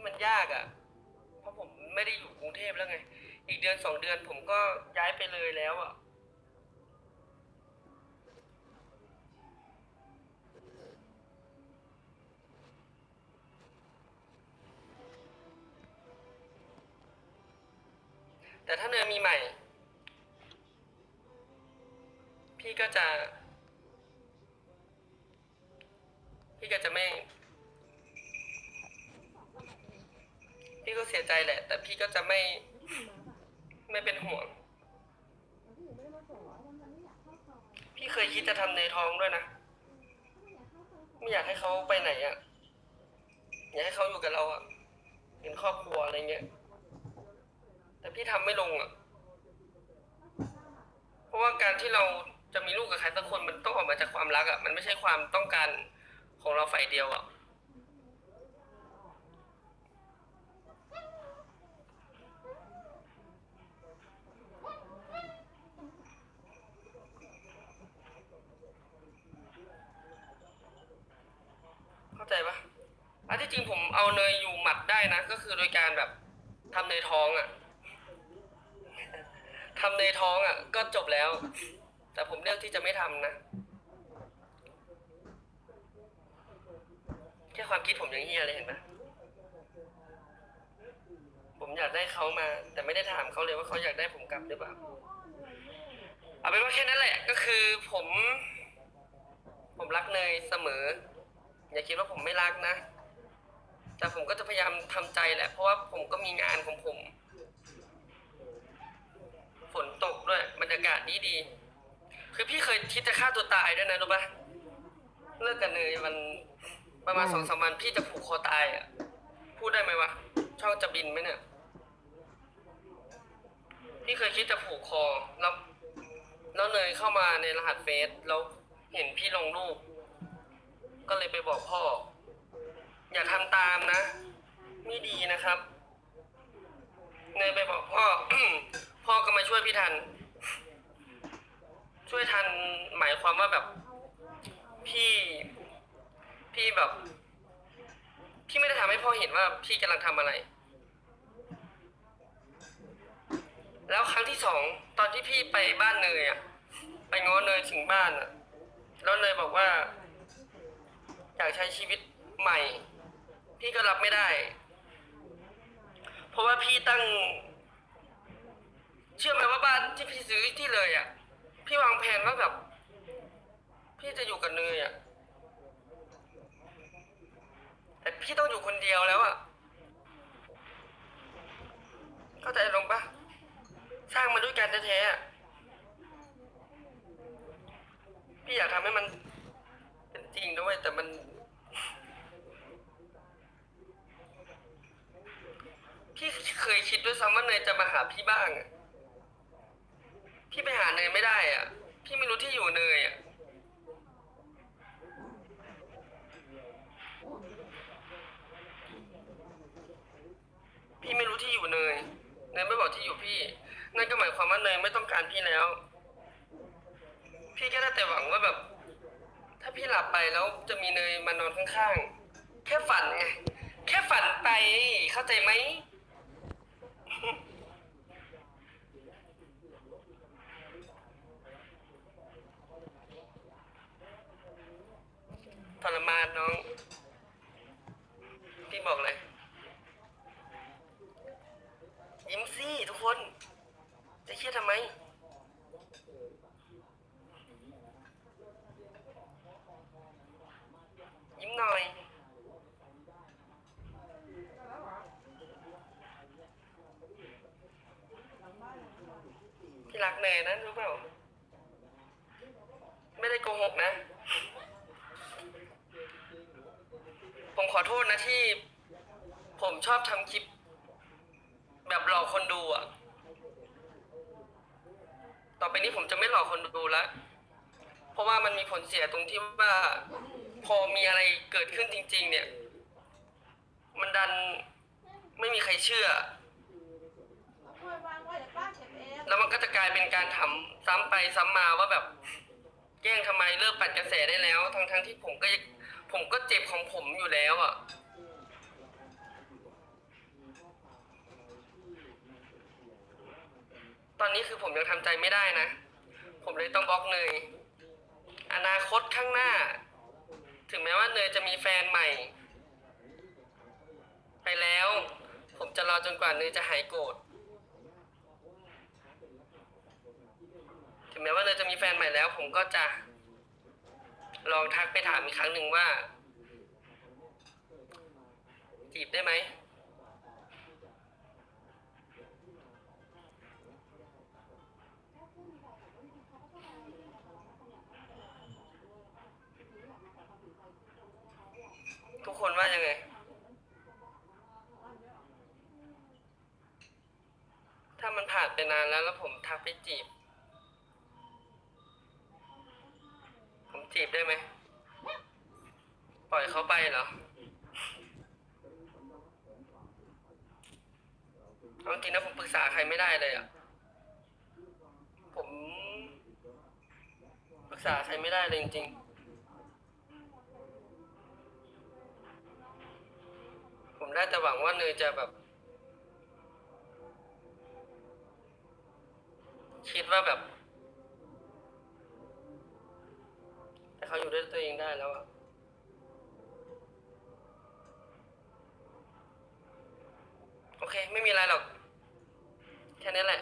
ที่มันยากอะ่ะ เพราะผมไม่ได้อยู่กรุงเทพแล้วไง อีกเดือนสองเดือนผมก็ย้ายไปเลยแล้วอะ่ะ แต่ถ้าเนยมีใหม่ พี่ก็จะ พี่ก็จะไม่ พี่ก็เสียใจแหละ แต่พี่ก็จะไม่ไม่เป็นห่วง พี่เคยคิดจะทำในท้องด้วยนะ ไม่อยากให้เขาไปไหนอะ่ะ อยากให้เขาอยู่กับเราอะ่ะ เป็นครอบครัวอะไรเงี้ย แต่พี่ทำไม่ลงอะ่ะ เพราะว่าการที่เราจะมีลูกกับใครสักคนมันต้องออกมาจากความรักอะ่ะ มันไม่ใช่ความต้องการของเราฝ่ายเดียวอะ่ะ เข้าใจปะ อันที่จริงผมเอาเนยอยู่หมัดได้นะ ก็คือโดยการแบบทำเนท้องอะ่ะทำเนท้องอะ่ะ ก็จบแล้ว แต่ผมเลือกที่จะไม่ทำนะแค่ความคิดผมอย่างเฮียเลยเห็นปะผมอยากได้เขามา แต่ไม่ได้ถามเขาเลยว่าเขาอยากได้ผมกลับหรือเปล่าเอาเป็นว่าแค่นั้นแหละ ก็คือผม ผมรักเนยเสมอ อย่าคิดว่าผมไม่รักนะ แต่ผมก็จะพยายามทำใจแหละ เพราะว่าผมก็มีงานของผม ฝนตกด้วยบรรยากาศดีดีๆคือพี่เคยคิดจะฆ่าตัวตายด้วยนะรู้ปะเลิกกันเนยมันประมาณสองสามวันพี่จะผูกคอตายอะ พูดได้ไหมวะ ช่องจะบินไหมเนี่ย พี่เคยคิดจะผูกคอ แล้วแล้วเนยเข้ามาในรหัสเฟซแล้วเห็นพี่ลงรูป ก็เลยไปบอกพ่อ อย่าทำตามนะ ไม่ดีนะครับ เนยไปบอกพ่อ พ่อก็มาช่วยพี่ทัน ช่วยทันหมายความว่าแบบ พี่ พี่แบบ พี่ไม่ได้ทำให้พ่อเห็นว่าพี่กำลังทำอะไร แล้วครั้งที่สองตอนที่พี่ไปบ้านเนยอะไปง้อเนยถึงบ้านอะแล้วเนยบอกว่า อยากใช้ชีวิตใหม่ พี่ก็รับไม่ได้ เพราะว่าพี่ตั้ง เชื่อไหมว่าบ้านที่พี่ซื้อที่เลยอะ พี่วางแผนว่าแบบ พี่จะอยู่กับเนยอะ แต่พี่ต้องอยู่คนเดียวแล้วอะ เข้าใจลงปะสร้างมาด้วยกันแท้ๆอะพี่อยากทำให้มัน เป็นจริงด้วยแต่มัน พี่เคยคิดด้วยซ้ำว่าเนยจะมาหาพี่บ้างอะพี่ไปหาเนยไม่ได้อะ พี่ไม่รู้ที่อยู่เนยอะ พี่ไม่รู้ที่อยู่เนย เนยไม่บอกที่อยู่พี่ นั่นก็หมายความว่าเนยไม่ต้องการพี่แล้ว พี่แค่ได้แต่หวังว่าแบบ ถ้าพี่หลับไปแล้วจะมีเนยมานอนข้างๆ แค่ฝันไง แค่ฝันไป เข้าใจไหม ทรมานน้อง พี่บอกเลย ยิ้มสิทุกคน จะเครียดทำไม ยิ้มหน่อย พี่รักเนยนะรู้เปล่า ไม่ได้โกหกนะ ผมขอโทษนะที่ ผมชอบทำคลิป แบบหลอกคนดูอะต่อไปนี้ผมจะไม่หลอกคนดูแล้ว เพราะว่ามันมีผลเสียตรงที่ว่า พอมีอะไรเกิดขึ้นจริง ๆ เนี่ย มันดันไม่มีใครเชื่อ แล้วมันก็จะกลายเป็นการทำซ้ำไปซ้ำมาว่าแบบ แกล้งทำไมเลิกปั่นกระแสได้แล้ว ทั้งๆที่ผมก็ ผมก็เจ็บของผมอยู่แล้วอะ ตอนนี้คือผมยังทำใจไม่ได้นะ ผมเลยต้องบล็อกเนย อนาคตข้างหน้า ถึงแม้ว่าเนยจะมีแฟนใหม่ ไปแล้ว ผมจะรอจนกว่าเนยจะหายโกรธ ถึงแม้ว่าเนยจะมีแฟนใหม่แล้ว ผมก็จะ ลองทักไปถามอีกครั้งหนึ่งว่า จีบได้ไหมทุกคนว่ายังไง ถ้ามันผ่านไปนานแล้วแล้วผมทักไปจีบ ผมจีบได้ไหม ปล่อยเขาไปเหรอเอาจริงนะผมปรึกษาใครไม่ได้เลยอะ ผมปรึกษาใครไม่ได้เลยจริงๆ ผมได้แต่หวังว่าเนยจะแบบ คิดว่าแบบ เขาอยู่ด้วยตัวเองได้แล้วอะโอเค ไม่มีอะไรหรอก แค่นี้แหละ